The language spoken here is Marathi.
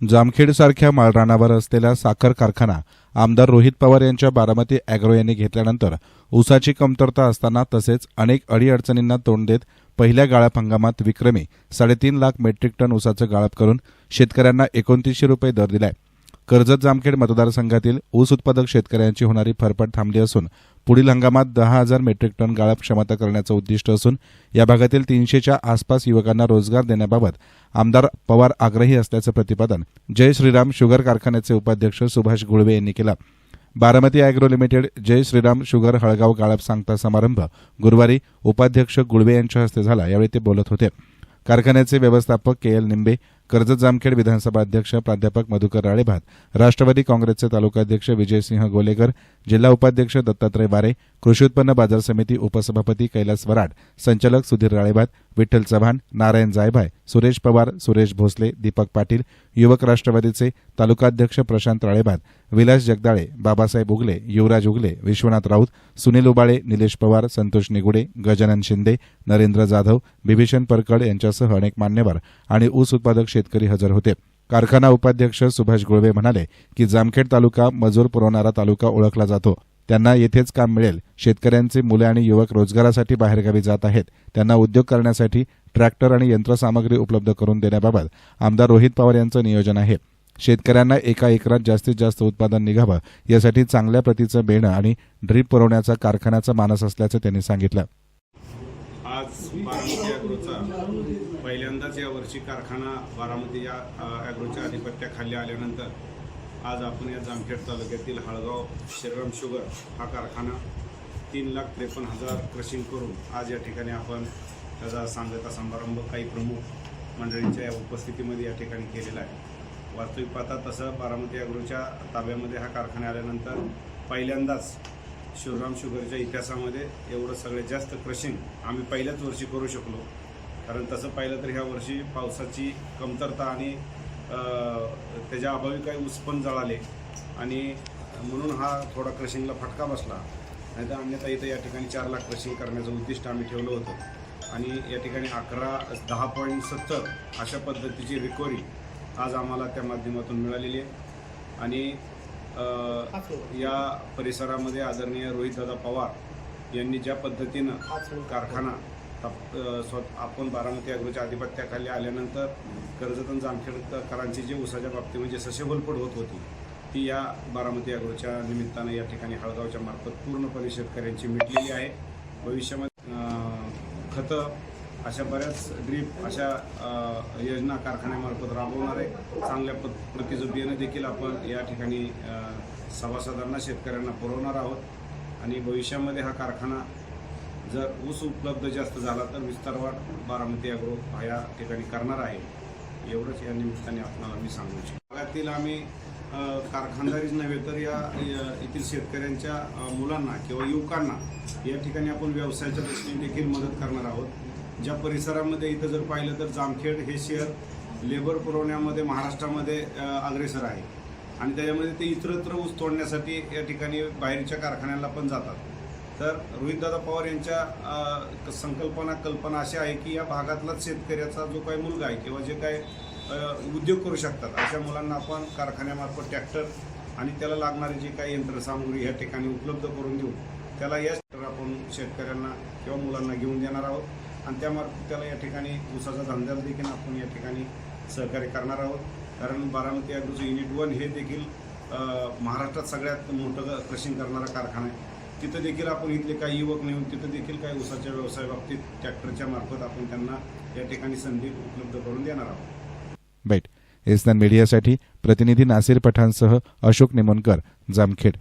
जामखेडसारख्या माळरानावर असलेला साखर कारखाना आमदार रोहित पवार यांच्या बारामती अॅग्रो यांनी घेतल्यानंतर ऊसाची कमतरता असताना तसेच अनेक अडीअडचणींना तोंड देत पहिल्या गाळप हंगामात विक्रमी साडेतीन लाख मेट्रिक टन ऊसाचं गाळप करून शेतकऱ्यांना एकोणतीसशे रुपये दर दिलाय. कर्जत जामखेड मतदारसंघातील ऊस उत्पादक शेतकऱ्यांची होणारी फरफट थांबली असून पुढील हंगामात दहा हजार मेट्रिक टन गाळप क्षमता करण्याचं उद्दिष्ट असून या भागातील तीनशेच्या आसपास युवकांना रोजगार देण्याबाबत आमदार पवार आग्रही असल्याचं प्रतिपादन जय श्रीराम शुगर कारखान्याचे उपाध्यक्ष सुभाष गुळवे यांनी केलं. Baramati agro limited Jai Shriram sugar Halgaon गाळप सांगता समारंभ गुरुवारी उपाध्यक्ष गुळवे यांच्या हस्ते झाला. यावेळी ते बोलत होते. कारखान्याचे व्यवस्थापक के एल निंबे कर्जत जामखेड विधानसभा अध्यक्ष प्राध्यापक मधुकर राळेभात राष्ट्रवादी काँग्रेसचे तालुकाध्यक्ष विजयसिंह गोलेकर जिल्हा उपाध्यक्ष दत्तात्रय बारे कृषी उत्पन्न बाजार समिती उपसभापती कैलास वराड संचालक सुधीर राळेभात विठ्ठल चव्हाण नारायण जायभाय सुरेश पवार सुरेश भोसले दीपक पाटील युवक राष्ट्रवादीचे तालुकाध्यक्ष प्रशांत राळेभात विलास जगदाळे बाबासाहेब उगले युवराज उगले विश्वनाथ राऊत सुनील उबाळे निलेश पवार संतोष निगुडे गजानन शिंदे नरेंद्र जाधव बिभीषण परकड यांच्यासह अनेक मान्यवर आणि ऊस उत्पादक शेतकरी हजर होते. कारखाना उपाध्यक्ष सुभाष गुळवे म्हणाले की जामखेड तालुका मजूर पुरवणारा तालुका ओळखला जातो. त्यांना येथेच काम मिळेल. शेतकऱ्यांचे मुले आणि युवक रोजगारासाठी बाहेरगावी जात आहेत. त्यांना उद्योग करण्यासाठी ट्रॅक्टर आणि यंत्रसामग्री उपलब्ध करून देण्याबाबत आमदार रोहित पवार यांचं नियोजन आहे. शेतकऱ्यांना एका एकरात जास्तीत जास्त उत्पादन निघावं यासाठी चांगल्या प्रतीचं बेणं आणि ड्रीप पुरवण्याचा कारखान्याचा मानस असल्याचं त्यांनी सांगितलं. आज पहिल्यांदाच या वर्षी कारखाना बारामती या ॲग्रोच्या आधिपत्याखाली आल्यानंतर आज आपण या जामखेड तालुक्यातील हळगाव श्रीराम शुगर हा कारखाना तीन लाख त्रेपन्न हजार क्रशिंग करून आज या ठिकाणी आपण त्याचा सांगता समारंभ काही प्रमुख मंडळींच्या या उपस्थितीमध्ये या ठिकाणी केलेला आहे. वास्तविक पाहता तसं बारामती ॲग्रोच्या ताब्यामध्ये हा कारखाना आल्यानंतर पहिल्यांदाच शिवराम शुगरच्या इतिहासामध्ये एवढं सगळ्यात जास्त क्रशिंग आम्ही पहिल्याच वर्षी करू शकलो. कारण तसं पाहिलं तर ह्या वर्षी पावसाची कमतरता आणि त्याच्या अभावी काही ऊस पण जळाले. आणि म्हणून हा थोडा क्रशिंगला फटका बसला. नाही तर अन्यथा इथं या ठिकाणी चार लाख क्रशिंग करण्याचं उद्दिष्ट आम्ही ठेवलं होतं. आणि या ठिकाणी अकरा दहा पॉईंट सत्तर अशा पद्धतीची रिकव्हरी आज आम्हाला त्या माध्यमातून मिळालेली आहे. आणि या परिसरामध्ये आदरणीय रोहितदादा पवार यांनी ज्या पद्धतीनं कारखाना ताप- स्वत आपण बारामती अग्रोच्या आधिपत्याखाली आल्यानंतर कर्जत आणि जामखेडकरांची जी उसाच्या बाबतीमध्ये म्हणजे ससे होलपड होत होती ती या बारामती अग्रोच्या निमित्तानं या ठिकाणी हळगावच्या मार्फत पूर्णपणे शेतकऱ्यांची मिटलेली आहे. भविष्यामध्ये खतं अशा बऱ्याच ड्रीप अशा योजना कारखान्यामार्फत राबवणार आहे. चांगल्या प प्रतीचं बियाणं देखील आपण या ठिकाणी सभासदांना शेतकऱ्यांना पुरवणार आहोत. आणि भविष्यामध्ये हा कारखाना जर ऊस उपलब्ध जास्त झाला तर विस्तारवाढ बारामती अग्रो हा या ठिकाणी करणार आहे. एवढंच या निमित्ताने आपल्याला मी सांगू इच्छितो. भागातील आम्ही कारखानदारीच नव्हे तर या येथील शेतकऱ्यांच्या मुलांना किंवा युवकांना या ठिकाणी आपण व्यवसायाच्या दृष्टीने देखील मदत करणार आहोत. ज्या परिसरामध्ये इथं जर पाहिलं तर जामखेड हे शहर लेबर पुरवण्यामध्ये महाराष्ट्रामध्ये अग्रेसर आहे. आणि त्याच्यामध्ये ते इतरत्र ऊस तोडण्यासाठी या ठिकाणी बाहेरच्या कारखान्याला पण जातात. तर रोहितदादा पवार यांच्या संकल्पना कल्पना अशी आहे की या भागातलाच शेतकऱ्याचा जो काही मुलगा आहे किंवा जे काही उद्योग करू शकतात अशा मुलांना आपण कारखान्यामार्फत ट्रॅक्टर आणि त्याला लागणारी जी काही यंत्रसामुग्री या ठिकाणी उपलब्ध करून देऊ त्याला या आपण शेतकऱ्यांना किंवा मुलांना घेऊन देणार आहोत. आणि त्यामार्फत त्याला या ठिकाणी ऊसाचा धंद्याला देखील आपण या ठिकाणी सहकार्य करणार आहोत. कारण बारामती अॅग्रोचं युनिट वन हे देखील महाराष्ट्रात सगळ्यात मोठं क्रशिंग करणारा कारखाना आहे. तिथं देखील आपण इथले काही युवक नेऊन तिथं देखील काही ऊसाच्या व्यवसायाबाबतीत ट्रॅक्टरच्या मार्फत आपण त्यांना या ठिकाणी संधी उपलब्ध करून देणार आहोत. बैठ. एसनान मीडियासाठी प्रतिनिधी नासिर पठाणसह अशोक निमोनकर जामखेड.